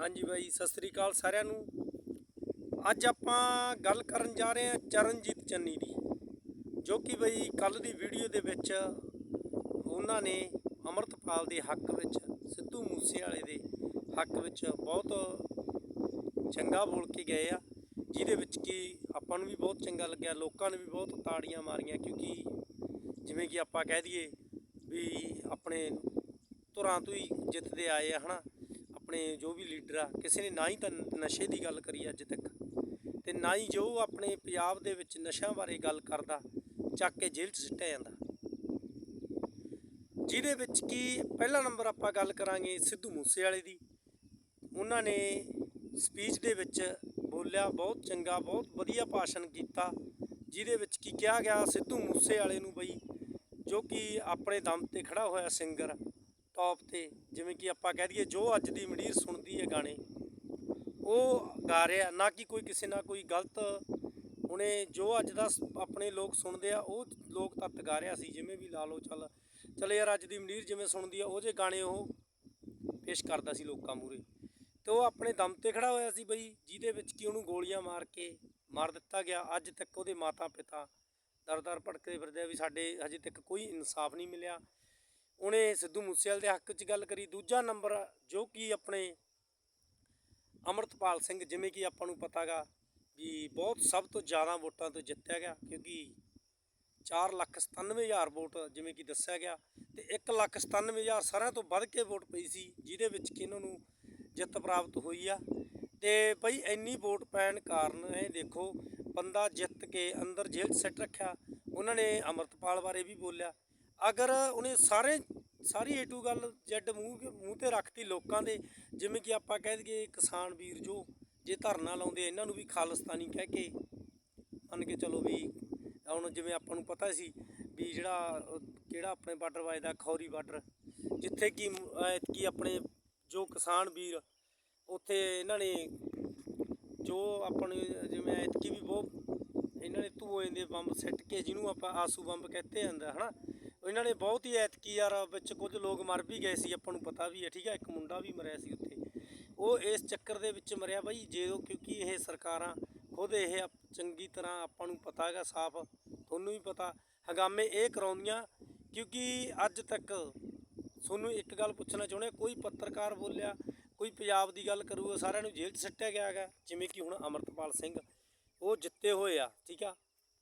ਹਾਂਜੀ ਬਾਈ, ਸਤਿ ਸ੍ਰੀ ਅਕਾਲ ਸਾਰਿਆਂ ਨੂੰ। ਅੱਜ ਆਪਾਂ ਗੱਲ ਕਰਨ ਜਾ ਰਹੇ ਹਾਂ ਚਰਨਜੀਤ ਚੰਨੀ ਦੀ, ਜੋ ਕਿ ਬਈ ਕੱਲ ਦੀ ਵੀਡੀਓ ਦੇ ਵਿੱਚ ਉਹਨਾਂ ਨੇ ਅਮਰਤਪਾਲ ਦੇ ਹੱਕ ਵਿੱਚ, ਸਿੱਧੂ ਮੂਸੇ ਵਾਲੇ ਦੇ ਹੱਕ ਵਿੱਚ ਬਹੁਤ ਚੰਗਾ ਬੋਲ ਕੇ ਗਏ ਆ, ਜਿਹਦੇ ਵਿੱਚ ਕਿ ਆਪਾਂ ਨੂੰ ਵੀ ਬਹੁਤ ਚੰਗਾ ਲੱਗਿਆ, ਲੋਕਾਂ ਨੇ ਵੀ ਬਹੁਤ ਤਾੜੀਆਂ ਮਾਰੀਆਂ, ਕਿਉਂਕਿ ਜਿਵੇਂ ਕਿ ਆਪਾਂ ਕਹਿ ਦਈਏ ਵੀ ਆਪਣੇ ਧੁਰਾਂ ਤੋਂ ਹੀ ਜਿੱਤਦੇ ਆਏ ਆ, ਹਨਾ। ਆਪਣੇ ਜੋ ਵੀ ਲੀਡਰ ਆ, ਕਿਸੇ ਨੇ ਨਾ ਹੀ ਤਾਂ ਨਸ਼ੇ ਦੀ ਗੱਲ ਕਰੀ ਅੱਜ ਤੱਕ। ਤੇ ਨਾ ਹੀ ਜੋ ਆਪਣੇ ਪੰਜਾਬ ਦੇ ਵਿੱਚ ਨਸ਼ਿਆਂ ਬਾਰੇ ਗੱਲ ਕਰਦਾ, ਚੱਕ ਕੇ ਜੇਲ੍ਹ 'ਚ ਸਿੱਟਿਆ ਜਾਂਦਾ। ਜਿਹਦੇ ਵਿੱਚ ਕੀ ਪਹਿਲਾ ਨੰਬਰ ਆਪਾਂ ਗੱਲ ਕਰਾਂਗੇ ਸਿੱਧੂ ਮੂਸੇ ਵਾਲੇ ਦੀ। ਉਹਨਾਂ ਨੇ ਸਪੀਚ ਦੇ ਵਿੱਚ ਬੋਲਿਆ, ਬਹੁਤ ਚੰਗਾ, ਬਹੁਤ ਵਧੀਆ ਭਾਸ਼ਣ ਕੀਤਾ, ਜਿਹਦੇ ਵਿੱਚ ਕੀ ਕਿਹਾ ਗਿਆ ਸਿੱਧੂ ਮੂਸੇ ਵਾਲੇ ਨੂੰ ਬਈ, ਜੋ ਕਿ ਆਪਣੇ ਦਮ ਤੇ ਖੜਾ ਹੋਇਆ ਸਿੰਗਰ ਟੌਪ ਤੇ, ਜਿਵੇਂ ਕਿ ਆਪਾਂ ਕਹਿ ਦਈਏ ਜੋ ਅੱਜ ਦੀ ਮੰਡੀਰ ਸੁਣਦੀ ਹੈ ਗਾਣੇ, ਉਹ ਗਾ ਰਿਹਾ, ਨਾ ਕਿ ਕੋਈ ਕਿਸੇ ਨਾਲ ਕੋਈ ਗਲਤ, ਹੁਣੇ ਜੋ ਅੱਜ ਦਾ ਆਪਣੇ ਲੋਕ ਸੁਣਦੇ ਆ, ਉਹ ਲੋਕ ਤੱਤ ਗਾ ਰਿਹਾ ਸੀ, ਜਿਵੇਂ ਵੀ ਲਾ ਲਓ, ਚੱਲ ਚੱਲ ਯਾਰ ਅੱਜ ਦੀ ਮੰਡੀਰ ਜਿਵੇਂ ਸੁਣਦੀ ਆ, ਉਹ ਜੇ ਗਾਣੇ ਉਹ ਪੇਸ਼ ਕਰਦਾ ਸੀ ਲੋਕਾਂ ਮੂਰੇ ਤੇ ਉਹ ਆਪਣੇ ਦਮ ਤੇ ਖੜਾ ਹੋਇਆ ਸੀ ਬਈ, ਜਿਹਦੇ ਵਿੱਚ ਕਿ ਉਹਨੂੰ ਗੋਲੀਆਂ ਮਾਰ ਕੇ ਮਾਰ ਦਿੱਤਾ ਗਿਆ, ਅੱਜ ਤੱਕ ਉਹਦੇ ਮਾਤਾ ਪਿਤਾ ਦਰ-ਦਰ ਭਟਕਦੇ ਫਿਰਦੇ ਆ ਵੀ ਸਾਡੇ ਹਜੇ ਤੱਕ ਕੋਈ ਇਨਸਾਫ ਨਹੀਂ ਮਿਲਿਆ। ਉਹਨੇ ਸਿੱਧੂ ਮੂਸੇਵਾਲੇ ਦੇ ਹੱਕ 'ਚ ਗੱਲ ਕਰੀ। ਦੂਜਾ ਨੰਬਰ ਜੋ ਕਿ ਆਪਣੇ ਅਮਰਤਪਾਲ ਸਿੰਘ, ਜਿਵੇਂ ਕਿ ਆਪਾਂ ਨੂੰ ਪਤਾਗਾ ਵੀ ਬਹੁਤ ਸਭ ਤੋਂ ਜ਼ਿਆਦਾ ਵੋਟਾਂ ਤੋਂ ਜਿੱਤਿਆ ਗਿਆ, ਕਿਉਂਕਿ 4 ਲੱਖ 97 ਹਜ਼ਾਰ ਵੋਟ ਜਿਵੇਂ ਕਿ ਦੱਸਿਆ ਗਿਆ ਤੇ 1 ਲੱਖ 97 ਹਜ਼ਾਰ ਸਾਰਿਆਂ ਤੋਂ ਵੱਧ ਕੇ ਵੋਟ ਪਈ ਸੀ, ਜਿਹਦੇ ਵਿੱਚ ਕਿ ਇਹਨਾਂ ਨੂੰ ਜਿੱਤ ਪ੍ਰਾਪਤ ਹੋਈ ਆ। ਤੇ ਭਾਈ ਇੰਨੀ ਵੋਟ ਪੈਣ ਕਾਰਨ ਇਹ ਦੇਖੋ, ਬੰਦਾ ਜਿੱਤ ਕੇ ਅੰਦਰ ਜੇਲ੍ਹ 'ਚ ਸਿੱਟ ਰੱਖਿਆ। ਉਹਨਾਂ ਨੇ ਅਮਰਤਪਾਲ ਬਾਰੇ ਵੀ ਬੋਲਿਆ। ਅਗਰ ਉਹਨੇ ਸਾਰੇ, ਸਾਰੀ ਏ ਟੂ ਗੱਲ ਜੈਡ ਮੂੰਹ ਮੂੰਹ ਤੇ ਰੱਖਤੀ ਲੋਕਾਂ ਦੇ, ਜਿਵੇਂ ਕਿ ਆਪਾਂ ਕਹਿ ਦਈਏ ਕਿਸਾਨ ਵੀਰ ਜੋ, ਜੇ ਧਰਨਾ ਲਾਉਂਦੇ ਇਹਨਾਂ ਨੂੰ ਵੀ ਖਾਲਿਸਤਾਨੀ ਕਹਿ ਕੇ ਮੰਨ ਕੇ ਚਲੋ ਵੀ ਹੁਣ ਜਿਵੇਂ ਆਪਾਂ ਨੂੰ ਪਤਾ ਸੀ ਵੀ ਜਿਹੜਾ, ਕਿਹੜਾ ਆਪਣੇ ਬਾਰਡਰ ਵੱਜਦਾ ਖੌਰੀ ਬਾਰਡਰ, ਜਿੱਥੇ ਕਿ ਕੀ ਆਪਣੇ ਜੋ ਕਿਸਾਨ ਵੀਰ, ਉੱਥੇ ਇਹਨਾਂ ਨੇ ਜੋ ਆਪਣੇ ਜਿਵੇਂ ਐਤਕੀ ਵੀ ਬਹੁਤ, ਇਹਨਾਂ ਨੇ ਧੂਏ ਦੇ ਬੰਬ ਸਿੱਟ ਕੇ ਜਿਹਨੂੰ ਆਪਾਂ ਆਸੂ ਬੰਬ ਕਹਤੇ ਜਾਂਦਾ ਹਨਾ? ਇਹਨਾਂ ਨੇ ਬਹੁਤ ਹੀ ਐਤਕੀ ਯਾਰ ਵਿੱਚ ਕੁਝ ਲੋਕ ਮਰ ਵੀ ਗਏ ਸੀ ਆਪਾਂ ਨੂੰ ਪਤਾ ਵੀ ਹੈ ਠੀਕ ਹੈ ਇੱਕ ਮੁੰਡਾ ਵੀ ਮਰਿਆ ਸੀ ਉੱਥੇ। ਉਹ ਇਸ ਚੱਕਰ ਦੇ ਵਿੱਚ ਮਰਿਆ ਬਾਈ ਜੇ ਉਹ ਕਿਉਂਕਿ ਇਹ ਸਰਕਾਰਾਂ ਖੁਦ ਇਹ ਚੰਗੀ ਤਰ੍ਹਾਂ ਆਪਾਂ ਨੂੰ ਪਤਾ ਹੈਗਾ ਸਾਫ਼ ਤੁਹਾਨੂੰ ਵੀ ਪਤਾ ਹੰਗਾਮੇ ਇਹ ਕਰਾਉਂਦੀਆਂ ਕਿਉਂਕਿ ਅੱਜ ਤੱਕ ਤੁਹਾਨੂੰ ਇੱਕ ਗੱਲ ਪੁੱਛਣਾ ਚਾਹੁੰਦੇ ਹਾਂ, ਕੋਈ ਪੱਤਰਕਾਰ ਬੋਲਿਆ ਕੋਈ ਪੰਜਾਬ ਦੀ ਗੱਲ ਕਰੂਗਾ ਸਾਰਿਆਂ ਨੂੰ ਜੇਲ੍ਹ 'ਚ ਸੱਟਿਆ ਗਿਆ ਹੈਗਾ ਜਿਵੇਂ ਕਿ ਹੁਣ ਅਮਰਤਪਾਲ ਸਿੰਘ ਉਹ ਜਿੱਤੇ ਹੋਏ ਆ ਠੀਕ ਆ।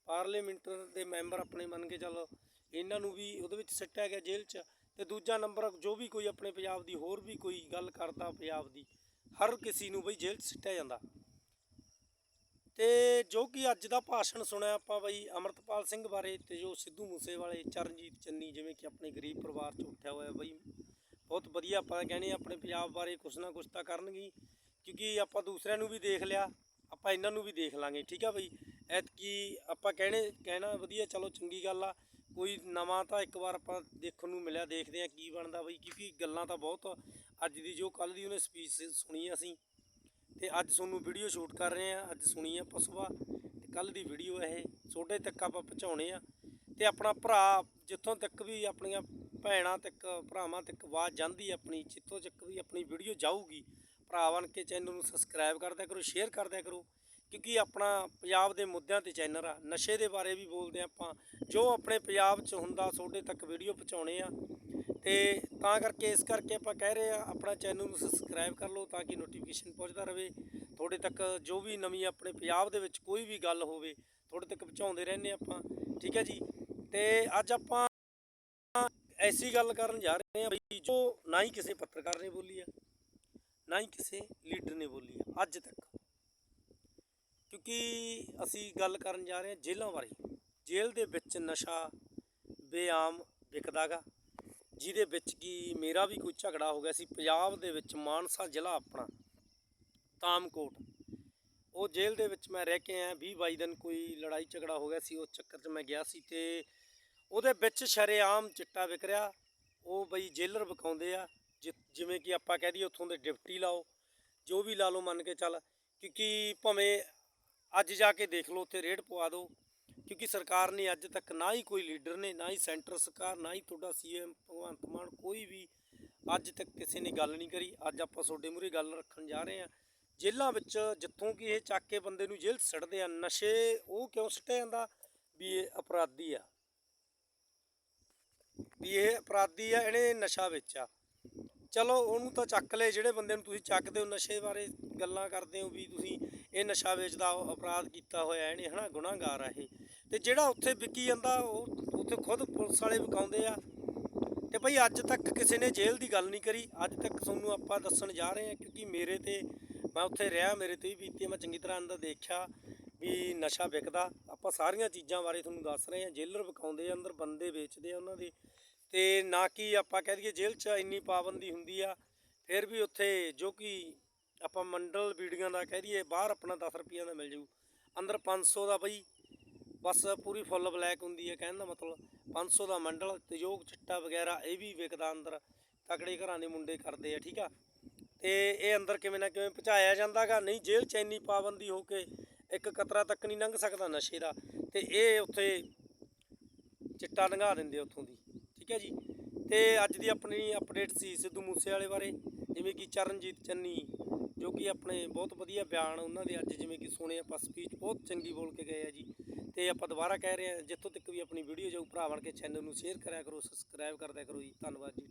ਪਾਰਲੀਮੈਂਟ ਦੇ ਮੈਂਬਰ ਆਪਣੇ ਮੰਨ ਕੇ ਚੱਲ ਇਹਨਾਂ ਨੂੰ ਵੀ ਉਹਦੇ ਵਿੱਚ ਸਿੱਟਿਆ ਗਿਆ ਜੇਲ੍ਹ 'ਚ ਤੇ ਦੂਜਾ ਨੰਬਰ ਜੋ ਵੀ ਕੋਈ ਆਪਣੇ ਪੰਜਾਬ ਦੀ ਹੋਰ ਵੀ ਕੋਈ ਗੱਲ ਕਰਦਾ ਪੰਜਾਬ ਦੀ, ਹਰ ਕਿਸੇ ਨੂੰ ਬਈ ਜੇਲ੍ਹ 'ਚ ਸਿੱਟਿਆ ਜਾਂਦਾ। ਤੇ ਜੋ ਕਿ ਅੱਜ ਦਾ ਭਾਸ਼ਣ ਸੁਣਿਆ ਆਪਾਂ ਬਈ ਅਮਰਤਪਾਲ ਸਿੰਘ ਬਾਰੇ ਤੇ ਜੋ ਸਿੱਧੂ ਮੂਸੇਵਾਲੇ, ਚਰਨਜੀਤ ਚੰਨੀ ਜਿਵੇਂ ਕਿ ਆਪਣੇ ਗਰੀਬ ਪਰਿਵਾਰ 'ਚ ਉੱਠਿਆ ਹੋਇਆ ਬਈ, ਬਹੁਤ ਵਧੀਆ ਆਪਾਂ ਕਹਿੰਦੇ ਹਾਂ ਆਪਣੇ ਪੰਜਾਬ ਬਾਰੇ ਕੁਛ ਨਾ ਕੁਛ ਤਾਂ ਕਰਨਗੇ ਕਿਉਂਕਿ ਆਪਾਂ ਦੂਸਰਿਆਂ ਨੂੰ ਵੀ ਦੇਖ ਲਿਆ, ਆਪਾਂ ਇਹਨਾਂ ਨੂੰ ਵੀ ਦੇਖ ਲਾਂਗੇ, ਠੀਕ ਆ ਬਈ? ਐਤਕੀ ਆਪਾਂ ਕਹਿਣੇ, ਕਹਿਣਾ ਵਧੀਆ, ਚਲੋ ਚੰਗੀ ਗੱਲ ਆ। ਕੋਈ ਨਵਾਂ ਤਾਂ ਇੱਕ ਵਾਰ ਆਪਾਂ ਦੇਖਣ ਨੂੰ ਮਿਲਿਆ, ਦੇਖਦੇ ਆ ਕੀ ਬਣਦਾ ਬਈ, ਕਿਉਂਕਿ ਗੱਲਾਂ ਤਾਂ ਬਹੁਤ ਅੱਜ ਦੀ ਜੋ ਕੱਲ ਦੀ ਉਹਨੇ ਸਪੀਚ ਸੁਣੀ ਅਸੀਂ। ਤੇ ਅੱਜ ਤੁਹਾਨੂੰ ਵੀਡੀਓ ਸ਼ੂਟ ਕਰ ਰਹੇ ਆ ਅੱਜ ਸੁਣੀ ਆ ਆਪਾਂ ਸੁਬਾਹ। ਤੇ ਕੱਲ ਦੀ ਵੀਡੀਓ ਇਹ, ਛੋਟੇ ਤੱਕ ਆਪਾਂ ਪਹੁੰਚਾਉਣੇ ਆ। ਤੇ ਆਪਣਾ ਭਰਾ ਜਿੱਥੋਂ ਤੱਕ ਵੀ ਆਪਣੀਆਂ ਭੈਣਾਂ ਤੱਕ, ਭਰਾਵਾਂ ਤੱਕ ਆਵਾਜ਼ ਜਾਂਦੀ ਆਪਣੀ, ਜਿੱਥੋਂ ਤੱਕ ਵੀ ਆਪਣੀ ਵੀਡੀਓ ਜਾਊਗੀ, ਭਰਾ ਬਣ ਕੇ ਚੈਨਲ ਨੂੰ ਸਬਸਕ੍ਰਾਈਬ ਕਰਦਿਆ ਕਰੋ ਸ਼ੇਅਰ ਕਰਦਿਆ ਕਰੋ। ਕਿਉਂਕਿ ਆਪਣਾ ਪੰਜਾਬ ਦੇ ਮੁੱਦਿਆਂ ਤੇ ਚੈਨਲ ਆ, ਨਸ਼ੇ ਦੇ ਬਾਰੇ ਵੀ ਬੋਲਦੇ ਆ ਆਪਾਂ। ਜੋ ਆਪਣੇ ਪੰਜਾਬ 'ਚ ਹੁੰਦਾ ਤੁਹਾਡੇ ਤੱਕ ਵੀਡੀਓ ਪਹੁੰਚਾਉਣੇ ਆ। ਤੇ ਤਾਂ ਕਰਕੇ, ਇਸ ਕਰਕੇ ਆਪਾਂ ਕਹਿ ਰਹੇ ਆ, ਆਪਣਾ ਚੈਨਲ ਨੂੰ ਸਬਸਕ੍ਰਾਈਬ ਕਰ ਲਓ ਤਾਂ ਕਿ ਨੋਟੀਫਿਕੇਸ਼ਨ ਪਹੁੰਚਦਾ ਰਹੇ ਤੁਹਾਡੇ ਤੱਕ ਜੋ ਵੀ ਨਵੀਂ ਆਪਣੇ ਪੰਜਾਬ ਦੇ ਵਿੱਚ ਕੋਈ ਵੀ ਗੱਲ ਹੋਵੇ, ਤੁਹਾਡੇ ਤੱਕ ਪਹੁੰਚਾਉਂਦੇ ਰਹਿੰਦੇ ਆਪਾਂ। ਠੀਕ ਹੈ ਜੀ? ਤੇ ਅੱਜ ਆਪਾਂ ਐਸੀ ਗੱਲ ਕਰਨ ਜਾ ਰਹੇ ਹਾਂ ਬਈ ਜੋ ਨਾ ਹੀ ਕਿਸੇ ਪੱਤਰਕਾਰ ਨੇ ਬੋਲੀ ਆ, ਨਾ ਹੀ ਕਿਸੇ ਲੀਡਰ ਨੇ ਬੋਲੀ ਆ, ਅੱਜ ਤੱਕ। ਕਿਉਂਕਿ ਅਸੀਂ ਗੱਲ ਕਰਨ ਜਾ ਰਹੇ ਹਾਂ ਜੇਲ੍ਹਾਂ ਬਾਰੇ। ਜੇਲ੍ਹ ਦੇ ਵਿੱਚ ਨਸ਼ਾ ਬੇਆਮ ਵਿਕਦਾਗਾ ਜਿਹਦੇ ਵਿੱਚ ਕੀ ਮੇਰਾ ਵੀ ਕੋਈ ਝਗੜਾ ਹੋ ਗਿਆ ਸੀ। ਪੰਜਾਬ ਦੇ ਵਿੱਚ ਮਾਨਸਾ ਜ਼ਿਲ੍ਹਾ ਆਪਣਾ ਤਾਮਕੋਟ ਉਹ ਜੇਲ੍ਹ ਦੇ ਵਿੱਚ ਮੈਂ ਰਹਿ ਕੇ ਆਇਆ 20 22 ਦਿਨ ਕੋਈ ਲੜਾਈ ਝਗੜਾ ਹੋ ਗਿਆ ਸੀ ਉਸ ਚੱਕਰ 'ਚ ਮੈਂ ਗਿਆ ਸੀ ਤੇ ਉਹਦੇ ਵਿੱਚ ਸ਼ਰੇਆਮ ਚਿੱਟਾ ਵਿਕ ਰਿਹਾ। ਉਹ ਬਈ ਜੇਲਰ ਵਿਕਾਉਂਦੇ ਆ, ਜਿ- ਜਿਵੇਂ ਕਿ ਆਪਾਂ ਕਹਿ ਦਈਏ ਉੱਥੋਂ ਦੇ ਡਿਪਟੀ ਲਾਓ, ਜੋ ਵੀ ਲਾ ਲਓ ਮੰਨ ਕੇ ਚੱਲ। ਕਿਉਂਕਿ ਭਾਵੇਂ ਅੱਜ ਜਾ ਕੇ ਦੇਖ ਲਓ, ਉੱਥੇ ਰੇਡ ਪਵਾ ਦਿਓ, ਕਿਉਂਕਿ ਸਰਕਾਰ ਨੇ ਅੱਜ ਤੱਕ ਨਾ ਹੀ ਕੋਈ ਲੀਡਰ ਨੇ, ਨਾ ਹੀ ਸੈਂਟਰ ਸਰਕਾਰ, ਨਾ ਹੀ ਤੁਹਾਡਾ ਸੀਐਮ ਭਗਵੰਤ ਮਾਨ, ਕੋਈ ਵੀ ਅੱਜ ਤੱਕ ਕਿਸੇ ਨੇ ਗੱਲ ਨਹੀਂ ਕਰੀ। ਅੱਜ ਆਪਾਂ ਤੁਹਾਡੇ ਮੂਹਰੇ ਗੱਲ ਰੱਖਣ ਜਾ ਰਹੇ ਹਾਂ। ਜੇਲ੍ਹਾਂ ਵਿੱਚ ਜਿੱਥੋਂ ਕਿ ਇਹ ਚੱਕ ਕੇ ਬੰਦੇ ਨੂੰ ਜੇਲ੍ਹ 'ਚ ਸੱਟਦੇ ਆ, ਨਸ਼ੇ ਉਹ ਕਿਉਂ ਸੱਟਿਆ ਜਾਂਦਾ? ਵੀ ਇਹ ਅਪਰਾਧੀ ਆ। ਵੀ ਇਹ ਅਪਰਾਧੀ ਆ, ਇਹਨੇ ਨਸ਼ਾ ਵੇਚਿਆ। ਚਲੋ ਉਹਨੂੰ ਤਾਂ ਚੱਕ ਲੈ, ਜਿਹੜੇ ਬੰਦੇ ਨੂੰ ਤੁਸੀਂ ਚੱਕਦੇ ਹੋ, ਨਸ਼ੇ ਬਾਰੇ ਗੱਲਾਂ ਕਰਦੇ ਹੋ ਵੀ ਤੁਸੀਂ ਇਹ ਨਸ਼ਾ ਵੇਚਦਾ ਅਪਰਾਧ ਕੀਤਾ ਹੋਇਆ ਇਹਨੇ ਹਨਾ, ਗੁਨਾਹਗਾਰ ਆ ਇਹ। ਤੇ ਜਿਹੜਾ ਉੱਥੇ ਵਿਕੀ ਜਾਂਦਾ, ਉਹ ਉੱਥੇ ਖੁਦ ਪੁਲਿਸ ਵਾਲੇ ਵਿਕਾਉਂਦੇ ਆ। ਤੇ ਭਾਈ ਅੱਜ ਤੱਕ ਕਿਸੇ ਨੇ ਜੇਲ੍ਹ ਦੀ ਗੱਲ ਨਹੀਂ ਕਰੀ, ਅੱਜ ਤੱਕ ਤੁਹਾਨੂੰ ਆਪਾਂ ਦੱਸਣ ਜਾ ਰਹੇ ਹਾਂ, ਕਿਉਂਕਿ ਮੇਰੇ ਤੇ, ਮੈਂ ਉੱਥੇ ਰਿਹਾ, ਮੇਰੇ ਤੇ ਵੀ ਬੀਤੀ, ਮੈਂ ਚੰਗੀ ਤਰ੍ਹਾਂ ਅੰਦਰ ਦੇਖਿਆ ਵੀ ਨਸ਼ਾ ਵਿਕਦਾ। ਆਪਾਂ ਸਾਰੀਆਂ ਚੀਜ਼ਾਂ ਬਾਰੇ ਤੁਹਾਨੂੰ ਦੱਸ ਰਹੇ ਹਾਂ, ਜੇਲਰ ਵਿਕਾਉਂਦੇ ਆ, ਅੰਦਰ ਬੰਦੇ ਵੇਚਦੇ ਆ ਉਹਨਾਂ ਦੇ। ਤੇ ਨਾ ਕਿ ਆਪਾਂ ਕਹਿ ਦਈਏ ਜੇਲ੍ਹ 'ਚ ਇੰਨੀ ਪਾਬੰਦੀ ਹੁੰਦੀ ਆ, ਫਿਰ ਵੀ ਉੱਥੇ ਜੋ ਕਿ ਆਪਾਂ ਮੰਡਲ ਬੀੜੀਆਂ ਦਾ ਕਹਿ ਦਈਏ ਬਾਹਰ ਆਪਣਾ 10 ਰੁਪਈਆਂ ਦਾ ਮਿਲ ਜੂ ਅੰਦਰ 500 ਦਾ ਬਈ, ਬਸ ਪੂਰੀ ਫੁੱਲ ਬਲੈਕ ਹੁੰਦੀ ਹੈ ਕਹਿਣ ਦਾ ਮਤਲਬ 500 ਦਾ ਮੰਡਲ ਤੇ ਜੋ ਚਿੱਟਾ ਵਗੈਰਾ ਇਹ ਵੀ ਵਿਕਦਾ ਅੰਦਰ, ਤਕੜੇ ਘਰਾਂ ਦੇ ਮੁੰਡੇ ਕਰਦੇ ਆ, ਠੀਕ ਆ? ਤੇ ਇਹ ਅੰਦਰ ਕਿਵੇਂ ਨਾ ਕਿਵੇਂ ਪਹੁੰਚਾਇਆ ਜਾਂਦਾਗਾ, ਨਹੀਂ ਜੇਲ੍ਹ 'ਚ ਇੰਨੀ ਪਾਬੰਦੀ ਹੋ ਕੇ ਇੱਕ ਕਤਰਾ ਤੱਕ ਨਹੀਂ ਲੰਘ ਸਕਦਾ ਨਸ਼ੇ ਦਾ, ਤੇ ਇਹ ਉੱਥੇ ਚਿੱਟਾ ਲੰਘਾ ਦਿੰਦੇ ਉੱਥੋਂ ਦੀ। ਠੀਕ ਹੈ ਜੀ। ਤੇ ਅੱਜ ਦੀ ਆਪਣੀ ਅਪਡੇਟ ਸੀ ਸਿੱਧੂ ਮੂਸੇ ਵਾਲੇ ਬਾਰੇ, ਜਿਵੇਂ ਕਿ ਚਰਨਜੀਤ ਚੰਨੀ, ਜੋ ਕਿ ਆਪਣੇ ਬਹੁਤ ਵਧੀਆ ਬਿਆਨ ਉਹਨਾਂ ਦੇ ਅੱਜ ਜਿਵੇਂ ਕਿ ਸੁਣੇ ਆਪਾਂ ਸਪੀਚ ਬਹੁਤ ਚੰਗੀ ਬੋਲ ਕੇ ਗਏ ਆ ਜੀ। ਤੇ ਆਪਾਂ ਦੁਬਾਰਾ ਕਹਿ ਰਹੇ ਹਾਂ, ਜਿੱਥੋਂ ਤੱਕ ਵੀ ਆਪਣੀ ਵੀਡੀਓ ਜਾਊ ਭਰਾ ਬਣ ਕੇ ਚੈਨਲ ਨੂੰ ਸ਼ੇਅਰ ਕਰਿਆ ਕਰੋ ਸਬਸਕ੍ਰਾਈਬ ਕਰਦਿਆ ਕਰੋ ਜੀ। ਧੰਨਵਾਦ ਜੀ।